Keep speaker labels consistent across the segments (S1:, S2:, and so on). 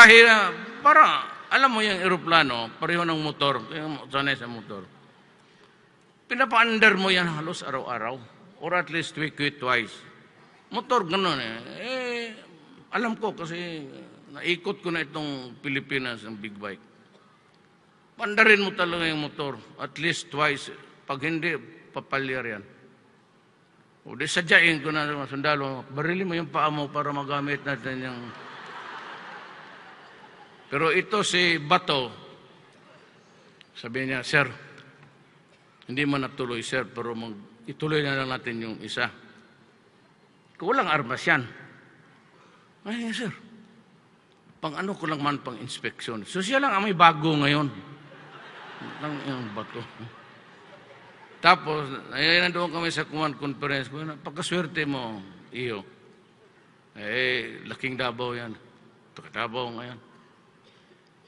S1: Ah, para, alam mo yung eroplano, pareho ng motor, yung sanay sa motor. Pinapa-under mo yan halos araw-araw. Or at least weekly twice. Motor ganun eh. Eh, alam ko kasi naikot ko na itong Pilipinas ng big bike. Pandarin mo talaga yung motor. At least twice. Pag hindi, papalyar yan. O di sadyain ko na sundalo, barili mo yung paa mo para magamit natin yung... Pero ito si Bato, sabi niya, Sir, hindi man natuloy, Sir, pero mag, ituloy na lang natin yung isa. Kulang armas yan. Ay, Sir, pang ano ko lang man pang inspeksyon. So siya lang ang may bago ngayon. Lang yung bato. Tapos, ay nandoon kami sa command conference pagkaswerte mo, iyo. Eh, laking Davao yan. Taga Davao ngayon.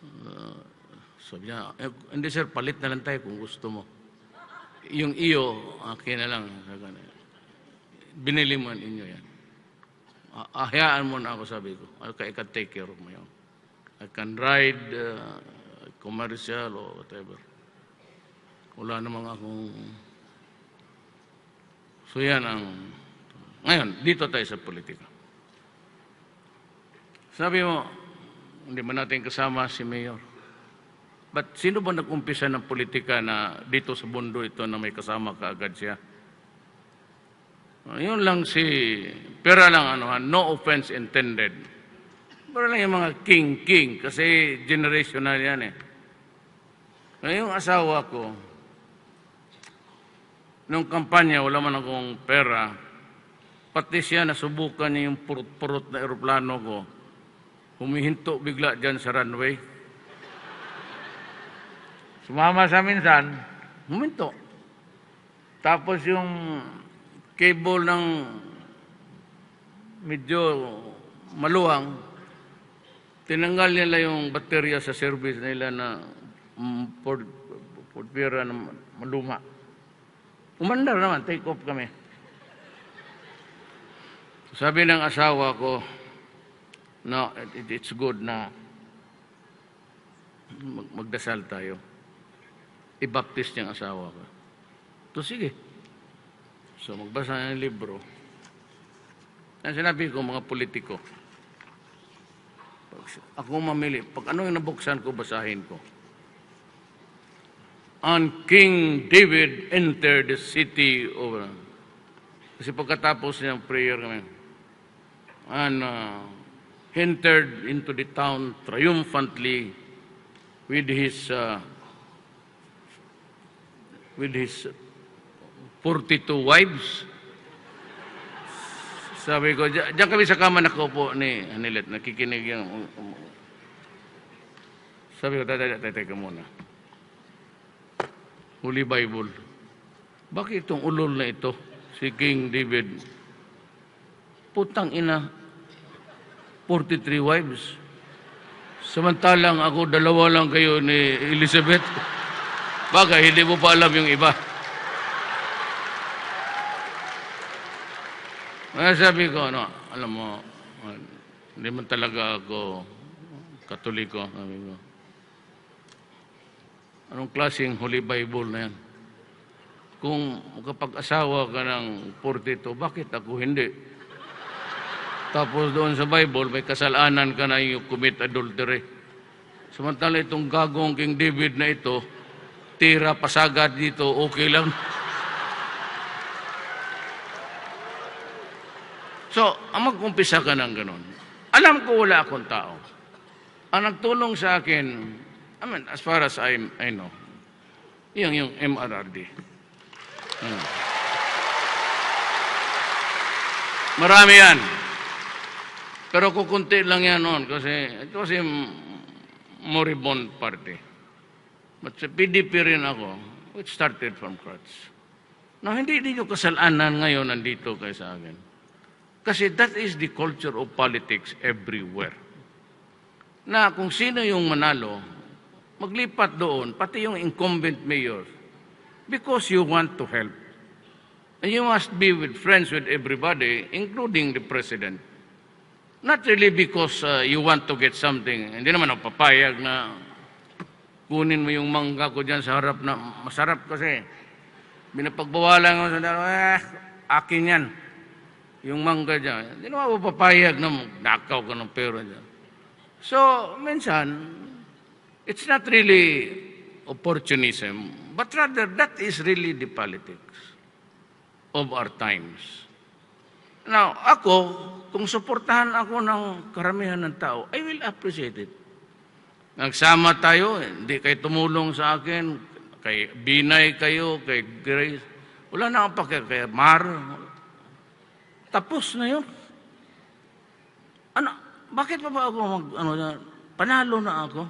S1: Uh, sabi niya, eh, hindi sir, palit na lang tayo kung gusto mo. Yung iyo, akin na lang. Binili mo inyo yan. Ah, Ahayaan mo na ako, sabi ko. I can take care of my own. I can ride uh, commercial or whatever. Wala namang akong... So yan ang... Ngayon, dito tayo sa politika. Sabi mo, hindi ba natin kasama si Mayor? But sino ba nag-umpisa ng politika na dito sa mundo ito na may kasama kaagad siya? Uh, yun lang si... Pera lang ano, ha, no offense intended. Pero lang yung mga king-king kasi generational yan eh. Ngayong asawa ko, nung kampanya, wala man akong pera, pati siya nasubukan niya yung purot-purot na eroplano ko. Humihinto bigla dyan sa runway. Sumama sa minsan, huminto. Tapos yung cable ng medyo maluwang, tinanggal nila yung baterya sa service nila na mm, Ford, na maluma. Umandar naman, take off kami. Sabi ng asawa ko, no, it, it's good na mag, magdasal tayo. I-baptist niyang asawa ko. To sige. So magbasa ng libro. Ang sinabi ko, mga politiko, pag ako mamili, pag ano yung nabuksan ko, basahin ko. And King David entered the city of... Kasi pagkatapos niyang prayer kami, and uh, entered into the town triumphantly with his uh, with his 42 wives. Sabi ko, "Diyan kami sa kama nakaupo ni Hanilet, nakikinig yung... Sabi ko, tata, tata, teka muna. Holy Bible. Bakit itong ulol na ito, si King David? Putang ina, 43 wives. Samantalang ako, dalawa lang kayo ni Elizabeth. Bagay, hindi mo pa alam yung iba. Kaya sabi ko, ano, alam mo, hindi man talaga ako katoliko. Sabi ko, anong klaseng Holy Bible na yan? Kung kapag asawa ka ng 42, bakit ako hindi? Tapos doon sa Bible, may kasalanan ka na yung commit adultery. Samantala itong gagong King David na ito, tira pasagad dito, okay lang. So, ang mag-umpisa ka ng ganun. Alam ko wala akong tao. Ang nagtulong sa akin, I mean, as far as I, I know, yung, yung MRRD. Hmm. Marami yan. Pero kukunti lang yan noon kasi ito kasi moribund party. But sa PDP rin ako, it started from scratch. Na hindi din yung kasalanan ngayon nandito kayo sa akin. Kasi that is the culture of politics everywhere. Na kung sino yung manalo, maglipat doon, pati yung incumbent mayor, because you want to help. And you must be with friends with everybody, including the president. Not really because uh, you want to get something. Hindi naman ako papayag na kunin mo yung mangga ko dyan sa harap na masarap kasi. Binapagbawalan ko sa eh, akin yan. Yung mangga dyan. Hindi naman ako papayag na nakaw ka ng pera dyan. So, minsan, it's not really opportunism, but rather that is really the politics of our times. Now, ako, kung suportahan ako ng karamihan ng tao, I will appreciate it. Nagsama tayo, hindi kayo tumulong sa akin, kay Binay kayo, kay Grace. Wala na akong pake, kay Mar. Tapos na yun. Ano, bakit pa ba ako mag, ano, na, panalo na ako?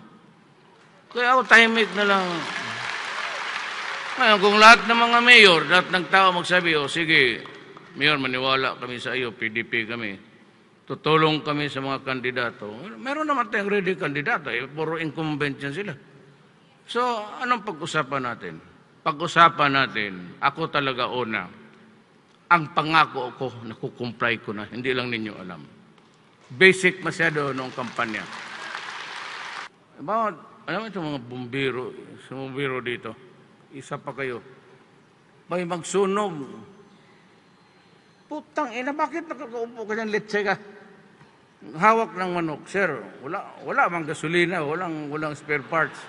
S1: Kaya ako tahimik na lang. Ngayon, kung lahat ng mga mayor, lahat ng tao magsabi, o sige, mayor, maniwala kami sa iyo, PDP kami. Tutulong kami sa mga kandidato. Meron naman tayong ready kandidato, eh, puro incumbent yan sila. So, anong pag-usapan natin? Pag-usapan natin, ako talaga una, ang pangako ko, nakukumply ko na, hindi lang ninyo alam. Basic masyado noong kampanya. About, alam mo itong mga bumbiro, sa bumbiro dito, isa pa kayo, may magsunog. Putang ina, bakit nakakaupo ka dyan, letse ka? Hawak ng manok, sir, wala, wala mang gasolina, walang, walang spare parts.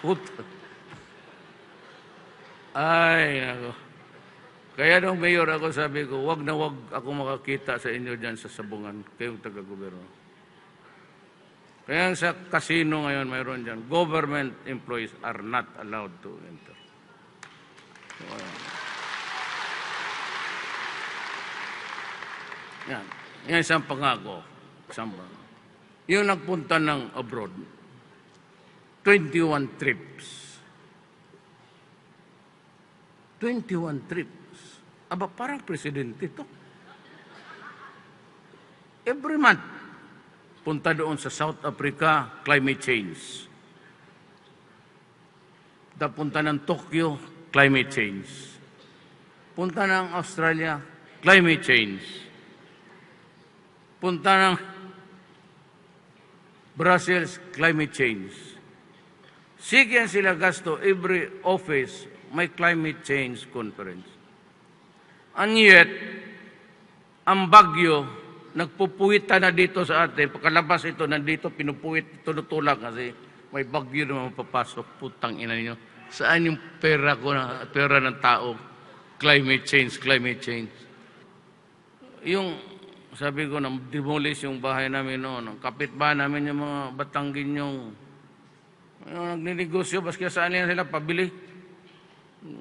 S1: Puta. Ay, nako. Kaya nung mayor ako, sabi ko, wag na wag ako makakita sa inyo dyan sa sabungan, kayong taga-gobyerno. Kaya sa casino ngayon, mayroon dyan, government employees are not allowed to enter. So, ayan. Yan. Yan isang pangako. Isang. Yung nagpunta ng abroad, 21 trips. 21 trips. Aba, parang presidente to. Every month, punta doon sa South Africa, climate change. Punta ng Tokyo, climate change. Punta ng Australia, climate change. Punta ng Brazil, climate change. Sige sila gasto, every office may climate change conference. And yet, ang bagyo, nagpupuwita na dito sa atin. Pagkalabas ito, nandito, pinupuwit, tunutulak kasi may bagyo naman papasok. Putang ina niyo. Saan yung pera ko, na, pera ng tao? Climate change, climate change. Yung, sabi ko, nang demolish yung bahay namin noon. Ang kapitbahay namin yung mga batanggin yung yung nagninegosyo, baski saan yan sila pabili.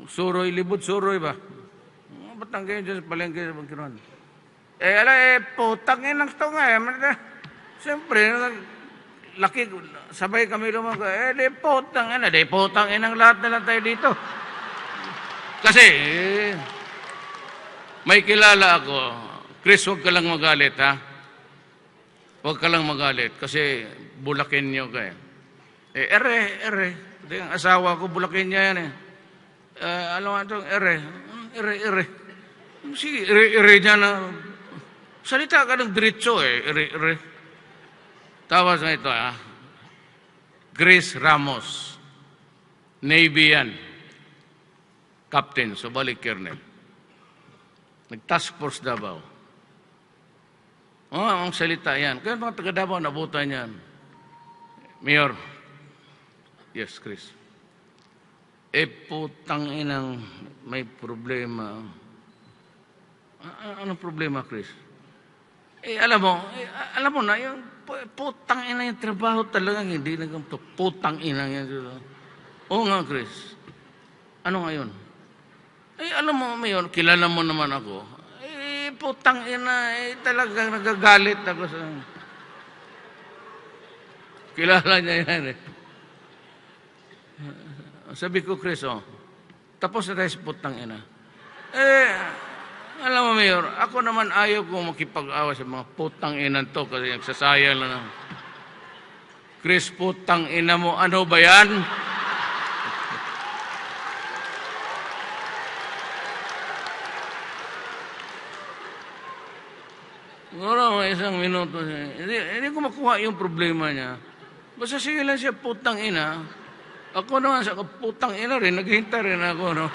S1: Suroy, libod, suroy ba? Mga Batanggin dyan sa palengke sa Bangkiruan. Eh, ala, eh, putang inang to nga eh. Siyempre, laki, sabay kami lumag, eh, di putang ina, di putang inang lahat na lang tayo dito. Kasi, eh, may kilala ako, Chris, huwag ka lang magalit, ha? Huwag ka lang magalit, kasi bulakin niyo ka eh. Eh, ere, ere. Ang asawa ko, bulakin niya yan eh. Eh, alam mo ito, ere. Ere, ere. Sige, ere, ere niya na. Salita ka ng diretso eh, ere, ere. Tawas na ito ah. Grace Ramos. Navy yan. Captain, subalik Colonel. Nag-task force Davao. Oh, ang salita yan. Kaya mga taga Davao, nabutan yan. Mayor, Yes, Chris. Eh, putang inang may problema. A- a- anong problema, Chris? Eh, alam mo, eh, alam mo na, yung pu- putang ina yung trabaho talaga, hindi na ganito. Putang ina yan. Oo nga, Chris. Ano ngayon? Eh, alam mo, Mayor, kilala mo naman ako. Putang ina, eh, talagang nagagalit ako sa... Kilala niya yan eh. Sabi ko, Chris, oh, tapos na tayo sa putang ina. Eh, alam mo, Mayor, ako naman ayaw kong makipag-awa sa mga putang ina to kasi nagsasayang lang. ng- Chris, putang ina mo, ano ba yan? Ano, isang minuto. Hindi, hindi ko makuha yung problema niya. Basta sige lang siya, putang ina. Ako naman sa putang ina rin, naghihintay rin ako, no?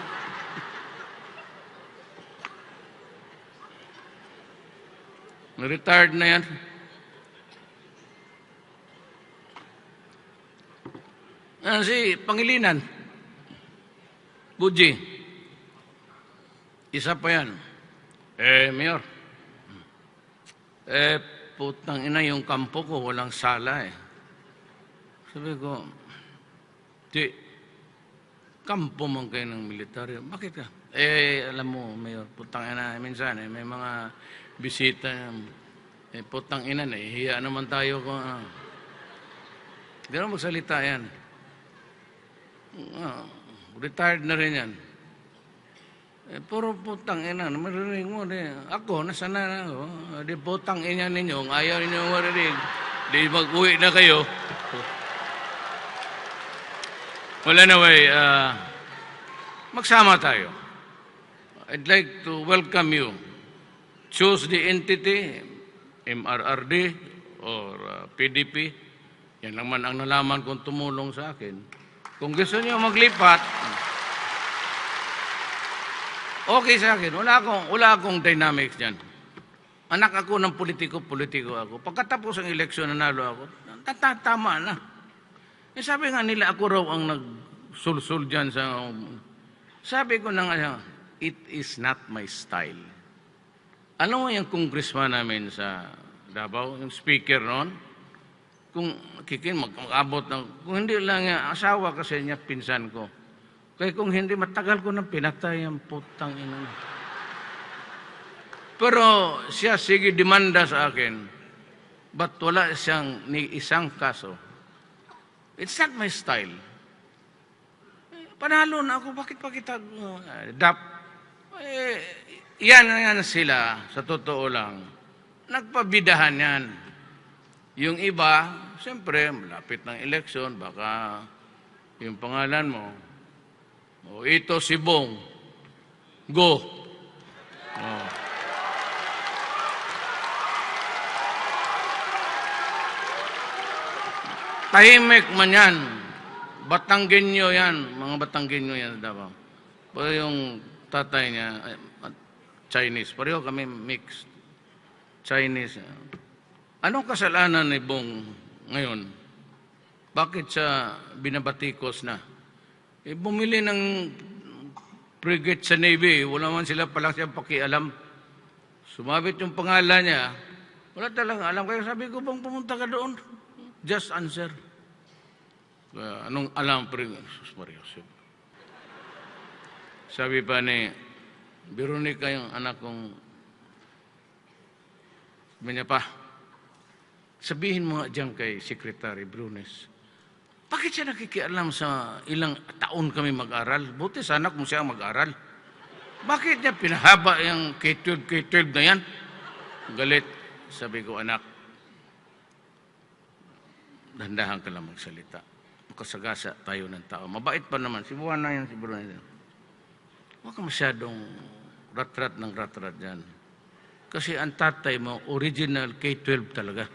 S1: Retired na yan. Ah, si Pangilinan. Buji. Isa pa yan. Eh, Mayor. Eh, putang ina yung kampo ko, walang sala eh. Sabi ko, di, kampo man kayo ng militaryo. Bakit ka? Eh, alam mo, Mayor, putang ina, minsan eh, may mga bisita. Eh, putang ina, eh, hiya naman tayo kung ano. Hindi na magsalita yan. Ah, retired na rin yan. Eh, puro putang ina, marinig mo. Di, ako, nasa na ako. Di putang ina ninyo, ayaw ninyo marinig. Di mag-uwi na kayo. Well, anyway, uh, magsama tayo. I'd like to welcome you. Choose the entity, MRRD or uh, PDP. Yan naman ang nalaman kong tumulong sa akin. Kung gusto niyo maglipat, okay sa akin. Wala akong, wala akong dynamics dyan. Anak ako ng politiko, politiko ako. Pagkatapos ng eleksyon, nanalo ako, tatatama na. Eh, sabi nga nila, ako raw ang nagsulsul dyan sa... Sabi ko na nga, it is not my style. Alam mo yung congressman namin sa Davao, yung speaker noon? Kung kikin, mag- mag-abot ng... Kung hindi lang asawa kasi niya, pinsan ko. Kaya kung hindi, matagal ko nang pinatay ang putang ina. Pero siya, sige, demanda sa akin. But wala siyang ni isang kaso. It's not my style. Panalo na ako, bakit pa kita uh, dap? Eh, yan yan sila, sa totoo lang. Nagpabidahan yan. Yung iba, siyempre, malapit ng eleksyon, baka yung pangalan mo, o ito si Bong, go. Oh. Tahimik man yan. Batanggenyo yan. Mga Batanggenyo yan Davao. Pero yung tatay niya, Chinese. Pareho kami mixed. Chinese. Anong kasalanan ni Bong ngayon? Bakit siya binabatikos na? Eh, bumili ng frigate sa Navy. Wala man sila palang siya pakialam. Sumabit yung pangalan niya. Wala talagang alam. Kaya sabi ko, bang pumunta ka doon? Just answer. Uh, anong alam rin? Jesus Maria. Sabi pa ni Veronica, yung anak kong, sabi niya pa, sabihin mo nga dyan kay Secretary Brunes, bakit siya nakikialam sa ilang taon kami mag-aral? Buti sana kung siya mag-aral. Bakit niya pinahaba yung K-12, K-12 na yan? Galit. Sabi ko, anak, dandahan ka lang magsalita. Makasagasa tayo ng tao. Mabait pa naman. Si Buwana yan, si Bruno. Huwag ka masyadong ratrat ng ratrat yan. Kasi ang tatay mo, original K-12 talaga.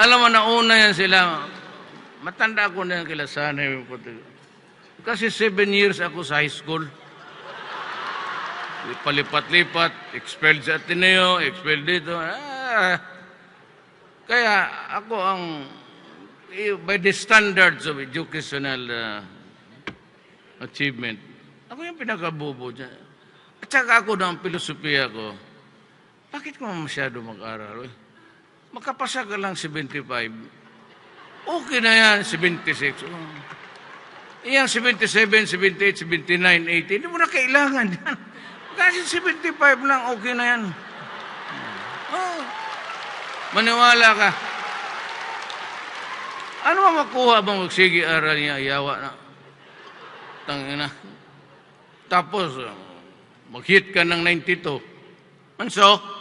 S1: Alam mo, nauna yan sila. Matanda ko na yan kila Sanay. Kasi seven years ako sa high school. Palipat-lipat, expelled sa Ateneo, expelled dito. Ah, kaya ako ang, eh, by the standards of educational uh, achievement, ako yung pinakabubo dyan. At saka ako ang filosofiya ko, bakit ko masyado mag-aral? Eh? Makapasa ka lang 75, okay na yan, 76. Oh. Iyang 77, 78, 79, 80, hindi mo na kailangan yan. Kasi 75 lang, okay na yan. Oh. Maniwala ka. Ano ba makuha bang magsige aral niya, yawa na? Tangina. Tapos, uh, mag-hit ka ng 92. Anso,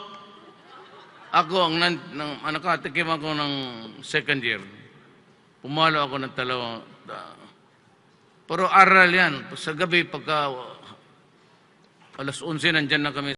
S1: ako, ang nan, ng, ano ka, tikim ako ng second year. Pumalo ako ng dalawang, uh, Pero aral yan. Sa gabi, pagka alas 11, nandyan na kami